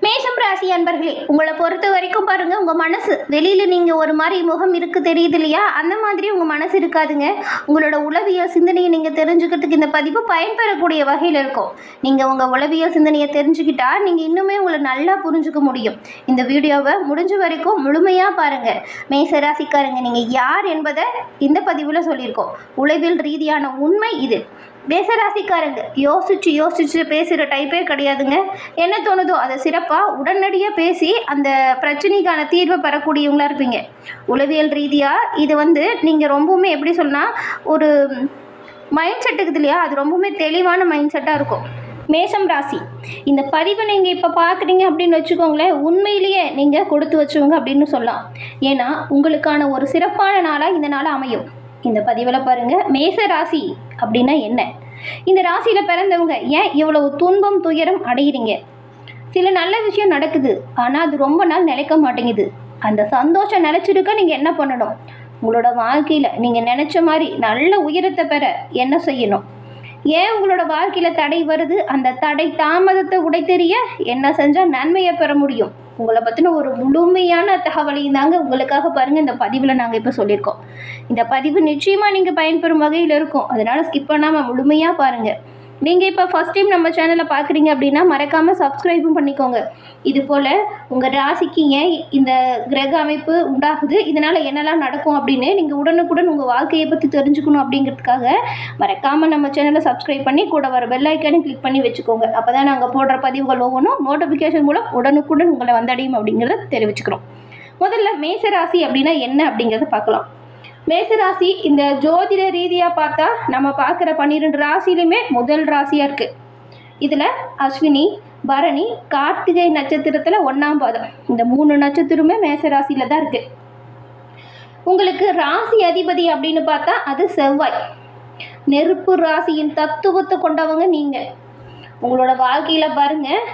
மேஷம் ராசி அன்பர்களே உங்களை பொறுத்த வரைக்கும் பாருங்க உங்க மனசு வெளியில நீங்க ஒரு மாதிரி முகம் இருக்கு தெரியுது இல்லையா? அந்த மாதிரி உங்க மனசு இருக்காதுங்க. உங்களோட உளவியல் சிந்தனையை நீங்க தெரிஞ்சுக்கிறதுக்கு இந்த பதிவு பயன்பெறக்கூடிய வகையில் இருக்கும். நீங்க உங்க உளவியல் சிந்தனையை தெரிஞ்சுக்கிட்டா நீங்க இன்னுமே உங்களை நல்லா புரிஞ்சுக்க முடியும். இந்த வீடியோவை முடிஞ்ச வரைக்கும் முழுமையா பாருங்க. மேஷ ராசிக்காரங்க நீங்க யார் என்பதை இந்த பதிவில் சொல்லியிருக்கோம். உளவியல் ரீதியான உண்மை இது. மேசராசிக்காரங்க யோசிச்சு யோசிச்சு பேசுகிற டைப்பே கிடையாதுங்க. என்ன தோணுதோ அதை சிறப்பாக உடனடியாக பேசி அந்த பிரச்சனைக்கான தீர்வை பெறக்கூடியவங்களா இருப்பீங்க. உளவியல் ரீதியாக இது வந்து நீங்கள் ரொம்பவுமே எப்படி சொன்னால் ஒரு மைண்ட் செட்டுக்கு இருக்குது இல்லையா? அது ரொம்பவுமே தெளிவான மைண்ட் செட்டாக இருக்கும். மேஷம் ராசி இந்த பதிவை நீங்கள் இப்போ பார்க்குறீங்க அப்படின்னு வச்சுக்கோங்களேன் உண்மையிலேயே நீங்கள் கொடுத்து வச்சுக்கோங்க அப்படின்னு சொல்லலாம். ஏன்னா உங்களுக்கான ஒரு சிறப்பான நாளாக இந்த நாள் அமையும். இந்த பதிவில் பாருங்கள் மேச ராசி அப்படின்னா என்ன? இந்த ராசியில் பிறந்தவங்க ஏன் இவ்வளவு துன்பம் துயரம் அடையிறீங்க? சில நல்ல விஷயம் நடக்குது. ஆனால் அது ரொம்ப நாள் நிலைக்க மாட்டேங்குது. அந்த சந்தோஷம் நினச்சிருக்க நீங்கள் என்ன பண்ணணும்? உங்களோட வாழ்க்கையில் நீங்கள் நினச்ச மாதிரி நல்ல உயரத்தை பெற என்ன செய்யணும்? ஏன் உங்களோட வாழ்க்கையில் தடை வருது? அந்த தடை தாமதத்தை உடைத்தெறிய என்ன செஞ்சால் நன்மையை பெற முடியும்? உங்களை பற்றின ஒரு முழுமையான தகவலையும் தாங்க உங்களுக்காக பாருங்கள் இந்த பதிவில் நாங்கள் இப்போ சொல்லியிருக்கோம். இந்த பதிவு நிச்சயமாக நீங்கள் பயன்பெறும் வகையில் இருக்கும். அதனால் ஸ்கிப் பண்ணாமல் முழுமையாக பாருங்கள் நீங்கள் இப்போ ஃபஸ்ட் டைம் நம்ம சேனலை பார்க்குறீங்க அப்படின்னா மறக்காமல் சப்ஸ்கிரைபும் பண்ணிக்கோங்க. இது போல் உங்கள் ராசிக்கு ஏன் இந்த கிரக அமைப்பு உண்டாகுது? இதனால் என்னெல்லாம் நடக்கும் அப்படின்னு நீங்கள் உடனுக்குடன் உங்கள் வாழ்க்கையை பற்றி தெரிஞ்சுக்கணும் அப்படிங்கிறதுக்காக மறக்காமல் நம்ம சேனலை சப்ஸ்கிரைப் பண்ணி கூட வர பெல் கிளிக் பண்ணி வச்சுக்கோங்க. அப்போ தான் நாங்கள் போடுற பதிவுகள் ஒவ்வொன்றும் நோட்டிஃபிகேஷன் மூலம் உடனுக்குடன் உங்களை வந்தடையும் அப்படிங்கிறத தெரிவிச்சுக்கிறோம். முதல்ல மேசராசி அப்படின்னா என்ன அப்படிங்கிறத பார்க்கலாம். மேசராசி இந்த ஜோதிட ரீதியாக பார்த்தா நம்ம பார்க்குற பன்னிரெண்டு ராசியிலுமே முதல் ராசியாக இருக்குது இதில் அஸ்வினி பரணி கார்த்திகை நட்சத்திரத்தில் ஒன்றாம் பாதம். இந்த மூணு நட்சத்திரமே மேசராசியில் தான் இருக்குது உங்களுக்கு ராசி அதிபதி அப்படின்னு பார்த்தா அது செவ்வாய். நெருப்பு ராசியின் தத்துவத்தை கொண்டவங்க நீங்கள் உங்களோட வாழ்க்கையில் பாருங்கள்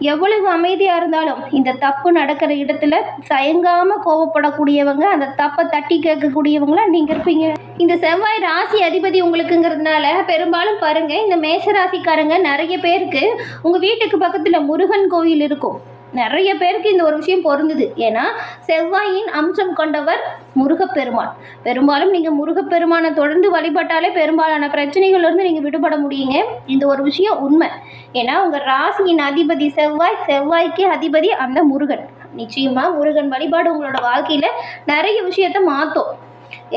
எவ்வளவு அமைதியாக இருந்தாலும் இந்த தப்பு நடக்கிற இடத்துல தயங்காமல் கோவப்படக்கூடியவங்க அந்த தப்பை தட்டி கேட்கக்கூடியவங்களாம் நீங்கள் இருப்பீங்க. இந்த செவ்வாய் ராசி அதிபதி உங்களுக்குங்கிறதுனால பெரும்பாலும் பாருங்கள் இந்த மேச ராசிக்காரங்க நிறைய பேருக்கு உங்கள் வீட்டுக்கு பக்கத்தில் முருகன் கோயில் இருக்கும். நிறைய பேருக்கு இந்த ஒரு விஷயம் பொருந்துது. ஏன்னா செவ்வாயின் அம்சம் கொண்டவர் முருகப்பெருமான். பெரும்பாலும் நீங்கள் முருகப்பெருமானை தொடர்ந்து வழிபட்டாலே பெரும்பாலான பிரச்சனைகள்லேருந்து நீங்கள் விடுபட முடியுங்க. இந்த ஒரு விஷயம் உண்மை. ஏன்னா உங்கள் ராசியின் அதிபதி செவ்வாய் செவ்வாய்க்கு அதிபதி அந்த முருகன். நிச்சயமாக முருகன் வழிபாடு உங்களோட வாழ்க்கையில் நிறைய விஷயத்த மாற்றும்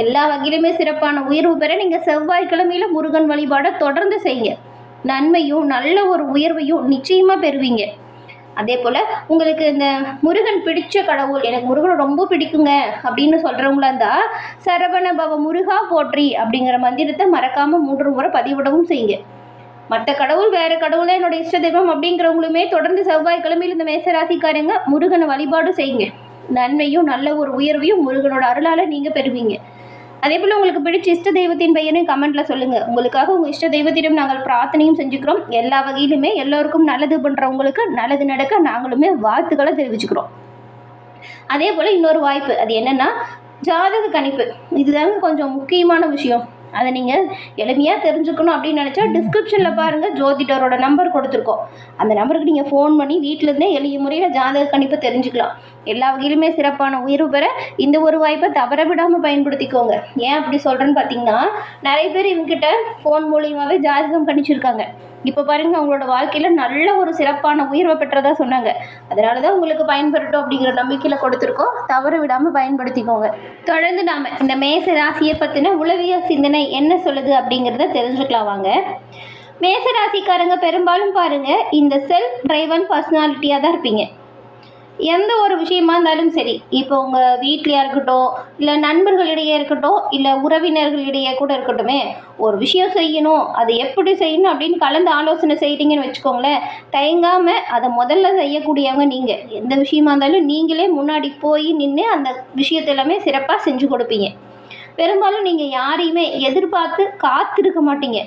எல்லா வகையிலுமே சிறப்பான உயர்வு பெற நீங்கள் செவ்வாய்க்கிழமையில் முருகன் வழிபாடை தொடர்ந்து செய்யுங்க. நன்மையும் நல்ல ஒரு உயர்வையும் நிச்சயமாக பெறுவீங்க. அதே போல் உங்களுக்கு இந்த முருகன் பிடிச்ச கடவுள் எனக்கு முருகன் ரொம்ப பிடிக்குங்க அப்படின்னு சொல்கிறவங்களா இருந்தால் சரவண பவ முருகா போற்றி அப்படிங்கிற மந்திரத்தை மறக்காமல் மூன்று முறை பதிவிடவும் செய்யுங்க. மற்ற கடவுள் வேறு கடவுளே என்னோட இஷ்ட தெய்வம் அப்படிங்கிறவங்களுமே தொடர்ந்து செவ்வாய்க்கிழமையில் இந்த மேசராசிக்காரங்க முருகனை வழிபாடு செய்யுங்க. நன்மையும் நல்ல ஒரு உயர்வையும் முருகனோட அருளால் நீங்கள் பெறுவீங்க. அதே போல் உங்களுக்கு பிடிச்ச இஷ்ட தெய்வத்தின் பெயரையும் கமெண்ட்டில் சொல்லுங்கள் உங்களுக்காக உங்கள் இஷ்ட தெய்வத்திடம் நாங்கள் பிரார்த்தனையும் செஞ்சுக்கிறோம். எல்லா வகையிலுமே எல்லோருக்கும் நல்லது பண்ணுறவங்களுக்கு நல்லது நடக்க நாங்களுமே வாழ்த்துக்களை தெரிவிச்சுக்கிறோம். அதே போல் இன்னொரு வாய்ப்பு. அது என்னென்னா ஜாதக கணிப்பு. இதுதாங்க கொஞ்சம் முக்கியமான விஷயம். அதை நீங்கள் எளிமையாக தெரிஞ்சுக்கணும் அப்படின்னு நினச்சா டிஸ்கிரிப்ஷனில் பாருங்கள் ஜோதிடரோட நம்பர் கொடுத்துருக்கோம். அந்த நம்பருக்கு நீங்கள் ஃபோன் பண்ணி வீட்டிலேருந்தே எளிய முறையில் ஜாதக கணிப்பை தெரிஞ்சுக்கலாம். எல்லா வகையிலுமே சிறப்பான உயிர் பெற இந்த ஒரு வாய்ப்பை தவற விடாமல் பயன்படுத்திக்கோங்க. ஏன் அப்படி சொல்கிறேன்னு பார்த்தீங்கன்னா நிறைய பேர் இவங்ககிட்ட ஃபோன் மூலியமாகவே ஜாதகம் கணிச்சிருக்காங்க. இப்போ பாருங்கள் அவங்களோட வாழ்க்கையில் நல்ல ஒரு சிறப்பான உயர்வை பெற்றதா சொன்னாங்க. அதனால தான் உங்களுக்கு பயன்பெறட்டும் அப்படிங்கிற நம்பிக்கையில் கொடுத்துருக்கோம். தவற விடாமல் பயன்படுத்திக்கோங்க. தொடர்ந்து நாம் இந்த மேச ராசியை பற்றின உளவியல் சிந்தனை என்ன சொல்லுது அப்படிங்கிறத தெரிஞ்சுக்கலாம் வாங்க. மேச ராசிக்காரங்க பெரும்பாலும் பாருங்கள் இந்த செல்ஃப் டிரைவன் பர்சனாலிட்டியாக தான் இருப்பீங்க. எந்த ஒரு விஷயமா இருந்தாலும் சரி இப்போ உங்கள் வீட்லையா இருக்கட்டும் இல்லை நண்பர்களிடையே இருக்கட்டும் இல்லை உறவினர்களிடையே கூட இருக்கட்டுமே ஒரு விஷயம் செய்யணும் அது எப்படி செய்யணும் அப்படின்னு கலந்து ஆலோசனை செய்கிறீங்கன்னு வச்சுக்கோங்களேன். தயங்காமல் அதை முதல்ல செய்யக்கூடியவங்க நீங்கள் எந்த விஷயமா இருந்தாலும் நீங்களே முன்னாடி போய் நின்று அந்த விஷயத்தை எல்லாமே சிறப்பாக செஞ்சு கொடுப்பீங்க. பெரும்பாலும் நீங்கள் யாரையுமே எதிர்பார்த்து காத்திருக்க மாட்டீங்க.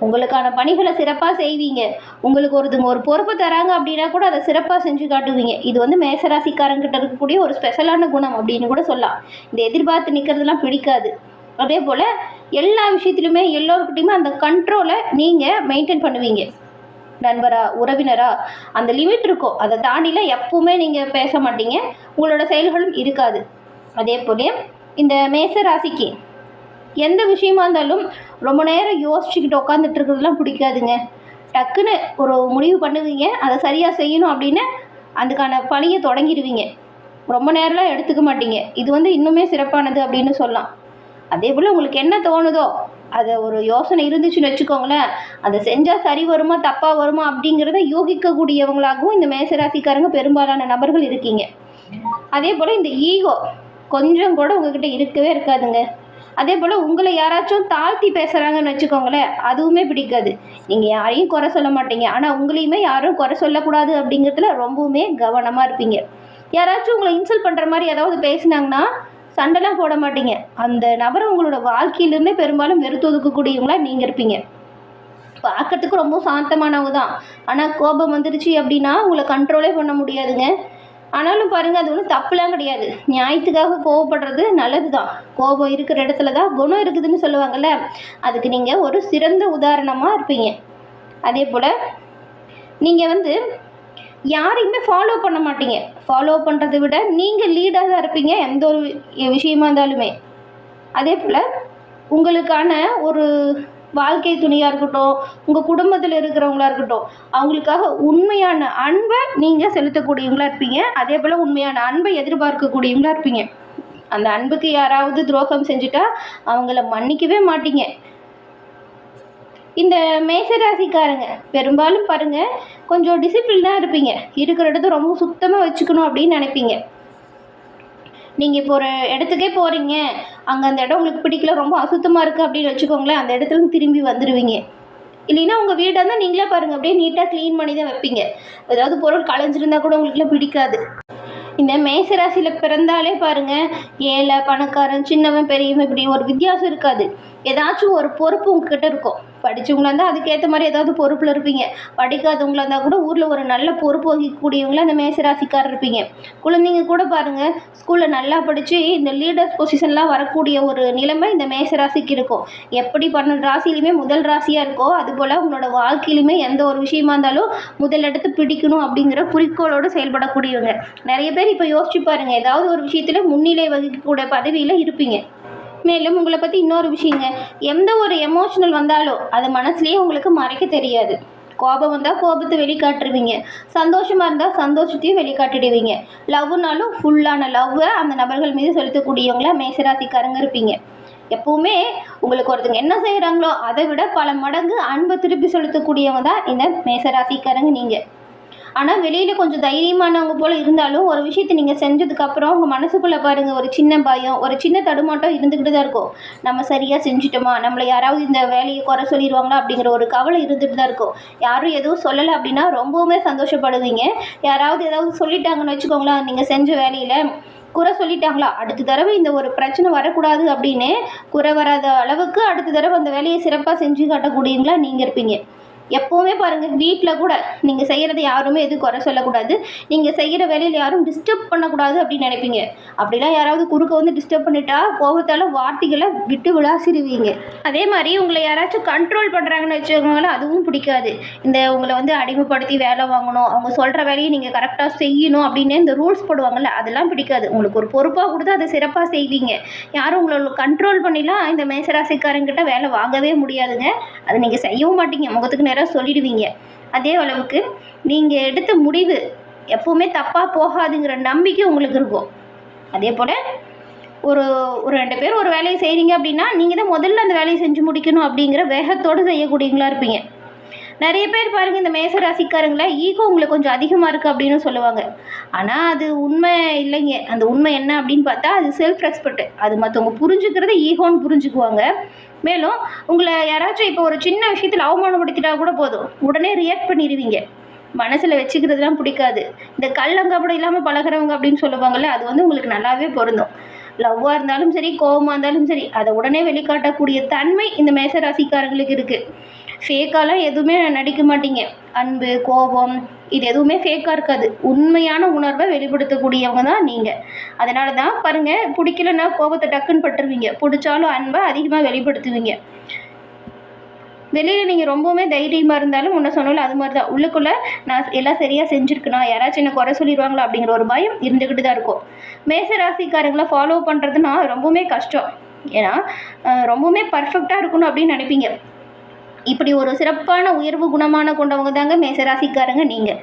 உங்களுக்கான பணிகளை சிறப்பாக செய்வீங்க. உங்களுக்கு ஒரு ஒரு பொறுப்பு தராங்க அப்படின்னா கூட அதை சிறப்பாக செஞ்சு காட்டுவீங்க. இது வந்து மேசராசிக்காரங்கிட்ட இருக்கக்கூடிய ஒரு ஸ்பெஷலான குணம் அப்படின்னு கூட சொல்லலாம். இந்த எதிர்பார்த்து நிற்கிறதுலாம் பிடிக்காது. அதே போல் எல்லா விஷயத்துலையுமே எல்லோருக்கிட்டையுமே அந்த கண்ட்ரோலை நீங்கள் மெயின்டைன் பண்ணுவீங்க. நண்பரா உறவினரா அந்த லிமிட் இருக்கும். அதை தாண்டிலாம் எப்பவுமே நீங்கள் பேச மாட்டீங்க. உங்களோட செயல்களும் இருக்காது. அதே போல இந்த மேச ராசிக்கு எந்த விஷயமா இருந்தாலும் ரொம்ப நேரம் யோசிச்சுக்கிட்டு உட்காந்துட்டு இருக்கிறதுலாம் பிடிக்காதுங்க. டக்குன்னு ஒரு முடிவு பண்ணுவீங்க அதை சரியாக செய்யணும் அப்படின்னு அதுக்கான பணியை தொடங்கிடுவீங்க. ரொம்ப நேரம்லாம் எடுத்துக்க மாட்டீங்க. இது வந்து இன்னுமே சிறப்பானது அப்படின்னு சொல்லலாம். அதே போல் உங்களுக்கு என்ன தோணுதோ அதை ஒரு யோசனை இருந்துச்சுன்னு வச்சுக்கோங்களேன். அதை செஞ்சால் சரி வருமா தப்பாக வருமா அப்படிங்கிறத யூகிக்கக்கூடியவங்களாகவும் இந்த மேசராசிக்காரங்க பெரும்பாலான நபர்கள் இருக்கீங்க. அதே போல் இந்த ஈகோ கொஞ்சம் கூட உங்ககிட்ட இருக்கவே இருக்காதுங்க. அதே போல் உங்களை யாராச்சும் தாழ்த்தி பேசுகிறாங்கன்னு வச்சுக்கோங்களேன் அதுவுமே பிடிக்காது. நீங்கள் யாரையும் குறை சொல்ல மாட்டீங்க. ஆனால் உங்களையுமே யாரும் குறை சொல்லக்கூடாது அப்படிங்கிறதுல ரொம்பவுமே கவனமாக இருப்பீங்க. யாராச்சும் உங்களை இன்சல்ட் பண்ணுற மாதிரி ஏதாவது பேசுனாங்கன்னா சண்டைலாம் போட மாட்டீங்க. அந்த நபரை உங்களோட வாழ்க்கையிலேருந்தே பெரும்பாலும் வெறுத்து ஒதுக்கக்கூடியவங்களா நீங்கள் இருப்பீங்க. பார்க்கறதுக்கு ரொம்ப சாந்தமானவங்க தான். ஆனால் கோபம் வந்துருச்சு அப்படின்னா உங்களை கண்ட்ரோலே பண்ண முடியாதுங்க. ஆனாலும் பாருங்கள் அது ஒன்றும் தப்புலாம் கிடையாது. நியாயத்துக்காக கோவப்படுறது நல்லது தான் கோபம் இருக்கிற இடத்துல தான் குணம் இருக்குதுன்னு சொல்லுவாங்கள்ல அதுக்கு நீங்கள் ஒரு சிறந்த உதாரணமாக இருப்பீங்க. அதே போல் நீங்கள் வந்து யாரையுமே ஃபாலோ பண்ண மாட்டீங்க. ஃபாலோ பண்ணுறதை விட நீங்கள் லீடாக தான் இருப்பீங்க எந்த ஒரு விஷயமா இருந்தாலுமே. அதே போல் உங்களுக்கான ஒரு வாழ்க்கை துணையாக இருக்கட்டும் உங்கள் குடும்பத்தில் இருக்கிறவங்களா இருக்கட்டும் அவங்களுக்காக உண்மையான அன்பை நீங்கள் செலுத்தக்கூடியவங்களா இருப்பீங்க. அதே போல் உண்மையான அன்பை எதிர்பார்க்கக்கூடியவங்களா இருப்பீங்க. அந்த அன்புக்கு யாராவது துரோகம் செஞ்சுட்டா அவங்கள மன்னிக்கவே மாட்டீங்க. இந்த மேசராசிக்காரங்க பெரும்பாலும் பாருங்கள் கொஞ்சம் டிசிப்ளினாக இருப்பீங்க. இருக்கிற இடத்த ரொம்ப சுத்தமாக வச்சுக்கணும் அப்படின்னு நினைப்பீங்க. நீங்கள் இப்போ ஒரு இடத்துக்கே போகிறீங்க அங்கே அந்த இடம் உங்களுக்கு பிடிக்கல ரொம்ப அசுத்தமாக இருக்குது அப்படின்னு வச்சுக்கோங்களேன் அந்த இடத்துல திரும்பி வந்துடுவீங்க இல்லைன்னா உங்கள் வீடாக இருந்தால் நீங்களே பாருங்கள் அப்படியே நீட்டாக க்ளீன் பண்ணி தான் வைப்பீங்க. ஏதாவது பொருள் களைஞ்சிருந்தா கூட உங்களுக்குலாம் பிடிக்காது. இந்த மேசராசியில் பிறந்தாலே பாருங்கள் ஏழை பணக்காரன் சின்னவன் பெரியவன் இப்படி ஒரு வித்தியாசம் இருக்காது. ஏதாச்சும் ஒரு பொறுப்பு உங்ககிட்ட இருக்கும். படித்தவங்களா இருந்தால் அதுக்கேற்ற மாதிரி ஏதாவது பொறுப்பில் இருப்பீங்க. படிக்காதவங்களா இருந்தால் கூட ஊரில் ஒரு நல்ல பொறுப்பு வகிக்கக்கூடியவங்கள அந்த மேசராசிக்காரர் இருப்பீங்க. குழந்தைங்க கூட பாருங்கள் ஸ்கூலில் நல்லா படித்து இந்த லீடர்ஸ் பொசிஷன்லாம் வரக்கூடிய ஒரு நிலைமை இந்த மேசராசிக்கு இருக்கும். எப்படி பன்னெண்டு ராசிலையுமே முதல் ராசியாக இருக்கோ அதுபோல் உங்களோட வாழ்க்கையிலுமே எந்த ஒரு விஷயமா இருந்தாலும் முதல் இடத்து பிடிக்கணும் அப்படிங்கிற குறிக்கோளோடு செயல்படக்கூடியவங்க. நிறைய பேர் இப்போ யோசிச்சு பாருங்கள் ஏதாவது ஒரு விஷயத்தில் முன்னிலை வகிக்கக்கூடிய பதவியில் இருப்பீங்க. மேலும் உங்களை பற்றி இன்னொரு விஷயங்க. எந்த ஒரு எமோஷனல் வந்தாலும் அது மனசுலேயே உங்களுக்கு மறைக்க தெரியாது. கோபம் வந்தால் கோபத்தை வெளிக்காட்டுருவீங்க சந்தோஷமாக இருந்தால் சந்தோஷத்தையும் வெளிக்காட்டிடுவீங்க. லவ்னாலும் ஃபுல்லான லவ்வை அந்த நபர்கள் மீது செலுத்தக்கூடியவங்களா மேசராசிக்காரங்க இருப்பீங்க. எப்பவுமே உங்களுக்கு ஒருத்தங்க என்ன செய்கிறாங்களோ அதை விட பல மடங்கு அன்பை திருப்பி செலுத்தக்கூடியவங்க தான் இந்த மேசராசிக்காரங்க நீங்கள் ஆனால் வெளியில் கொஞ்சம் தைரியமானவங்க போல் இருந்தாலும் ஒரு விஷயத்தை நீங்கள் செஞ்சதுக்கப்புறம் உங்கள் மனசுக்குள்ளே பாருங்கள் ஒரு சின்ன பயம் ஒரு சின்ன தடுமாட்டம் இருந்துக்கிட்டு தான் இருக்கும். நம்ம சரியாக செஞ்சுட்டோமா? நம்மளை யாராவது இந்த வேலையை குறை சொல்லிடுவாங்களா? அப்படிங்கிற ஒரு கவலை இருந்துட்டு தான் இருக்கும். யாரும் எதுவும் சொல்லலை அப்படின்னா ரொம்பவுமே சந்தோஷப்படுவீங்க. யாராவது ஏதாவது சொல்லிட்டாங்கன்னு வச்சுக்கோங்களேன் நீங்கள் செஞ்ச வேலையில் குறை சொல்லிட்டாங்களா? அடுத்த தடவை இந்த ஒரு பிரச்சனை வரக்கூடாது அப்படின்னு குறை வராத அளவுக்கு அடுத்த தடவை அந்த வேலையை சிறப்பாக செஞ்சு காட்டக்கூடியவங்களா நீங்கள் இருப்பீங்க. எப்போவுமே பாருங்கள் வீட்டில் கூட நீங்கள் செய்கிறத யாருமே எதுவும் குறை சொல்லக்கூடாது. நீங்கள் செய்கிற வேலையில் யாரும் டிஸ்டர்ப் பண்ணக்கூடாது அப்படின்னு நினைப்பீங்க. அப்படிலாம் யாராவது குறுக்க வந்து டிஸ்டர்ப் பண்ணிட்டா கோபத்தால் வார்த்தைகளை விட்டு விளாசிடுவீங்க அதே மாதிரி உங்களை யாராச்சும் கண்ட்ரோல் பண்ணுறாங்கன்னு வச்சுக்கோங்களேன் அதுவும் பிடிக்காது. இந்த உங்களை வந்து அடிமைப்படுத்தி வேலை வாங்கணும் அவங்க சொல்கிற வேலையை நீங்கள் கரெக்டாக செய்யணும் அப்படின்னு இந்த ரூல்ஸ் போடுவாங்கள்ல அதெல்லாம் பிடிக்காது. உங்களுக்கு ஒரு பொறுப்பாக கொடுத்து அதை சிறப்பாக செய்வீங்க. யாரும் உங்களை கண்ட்ரோல் பண்ணிலாம் இந்த மேசராசிக்காரங்கிட்ட வேலை வாங்கவே முடியாதுங்க. அதை நீங்கள் செய்யவும் மாட்டீங்க. முகத்துக்கு நேராக சொல்லிடுவீங்க. அதே அளவுக்கு நீங்கள் எடுத்த முடிவு எப்போவுமே தப்பாக போகாதுங்கிற நம்பிக்கை உங்களுக்கு இருக்கும். அதே போல் ஒரு ஒரு ரெண்டு பேர் ஒரு வேலையை செய்கிறீங்க அப்படின்னா நீங்கள் தான் முதல்ல அந்த வேலையை செஞ்சு முடிக்கணும் அப்படிங்கிற வேகத்தோடு செய்யக்கூடியவங்களா இருப்பீங்க. நிறைய பேர் பாருங்கள் இந்த மேச ராசிக்காரங்கள ஈகோ உங்களுக்கு கொஞ்சம் அதிகமாக இருக்குது அப்படின்னு சொல்லுவாங்க. ஆனால் அது உண்மை இல்லைங்க. அந்த உண்மை என்ன அப்படின்னு பார்த்தா அது செல்ஃப் ரெஸ்பெக்ட் அது மற்றவங்க புரிஞ்சுக்கிறத ஈகோன்னு புரிஞ்சுக்குவாங்க. மேலும் உங்களை யாராச்சும் இப்போ ஒரு சின்ன விஷயத்தில் அவமானப்படுத்திட்டா கூட போதும். உடனே ரியாக்ட் பண்ணிடுவீங்க. மனசில் வச்சுக்கிறதுலாம் பிடிக்காது. இந்த கல்லங்கப்படம் இல்லாமல் பழகுறவங்க அப்படின்னு சொல்லுவாங்கள்ல அது வந்து உங்களுக்கு நல்லாவே பொருந்தும். லவ்வாக இருந்தாலும் சரி கோவமாக இருந்தாலும் சரி அதை உடனே வெளிக்காட்டக்கூடிய தன்மை இந்த மேசராசிக்காரங்களுக்கு இருக்குது ஃபேக்காலாம் எதுவுமே நடிக்க மாட்டீங்க. அன்பு கோபம் இது எதுவுமே ஃபேக்காக இருக்காது. உண்மையான உணர்வை வெளிப்படுத்தக்கூடியவங்க தான் நீங்கள் அதனால தான் பாருங்கள் பிடிக்கலன்னா கோபத்தை டக்குன்னு பட்டுருவீங்க. பிடிச்சாலும் அன்பை அதிகமாக வெளிப்படுத்துவீங்க. வெளியில் நீங்கள் ரொம்பவுமே தைரியமாக இருந்தாலும் உன்னை சொன்னாலும் அது மாதிரி தான். உள்ளுக்குள்ளே நான் எல்லாம் சரியாக செஞ்சுருக்கணும் யாராச்சும் என்ன குறை சொல்லிடுவாங்களா? அப்படிங்கிற ஒரு பயம் இருந்துக்கிட்டு தான் இருக்கும். மேச ராசிக்காரங்களை ஃபாலோ பண்ணுறதுனா ரொம்பவுமே கஷ்டம். ஏன்னா ரொம்பவுமே பர்ஃபெக்டாக இருக்கணும் அப்படின்னு நினைப்பீங்க. இப்படி ஒரு சிறப்பான உயர்வு குணமான கொண்டவங்க தாங்க மேசராசிக்காரங்க நீங்கள்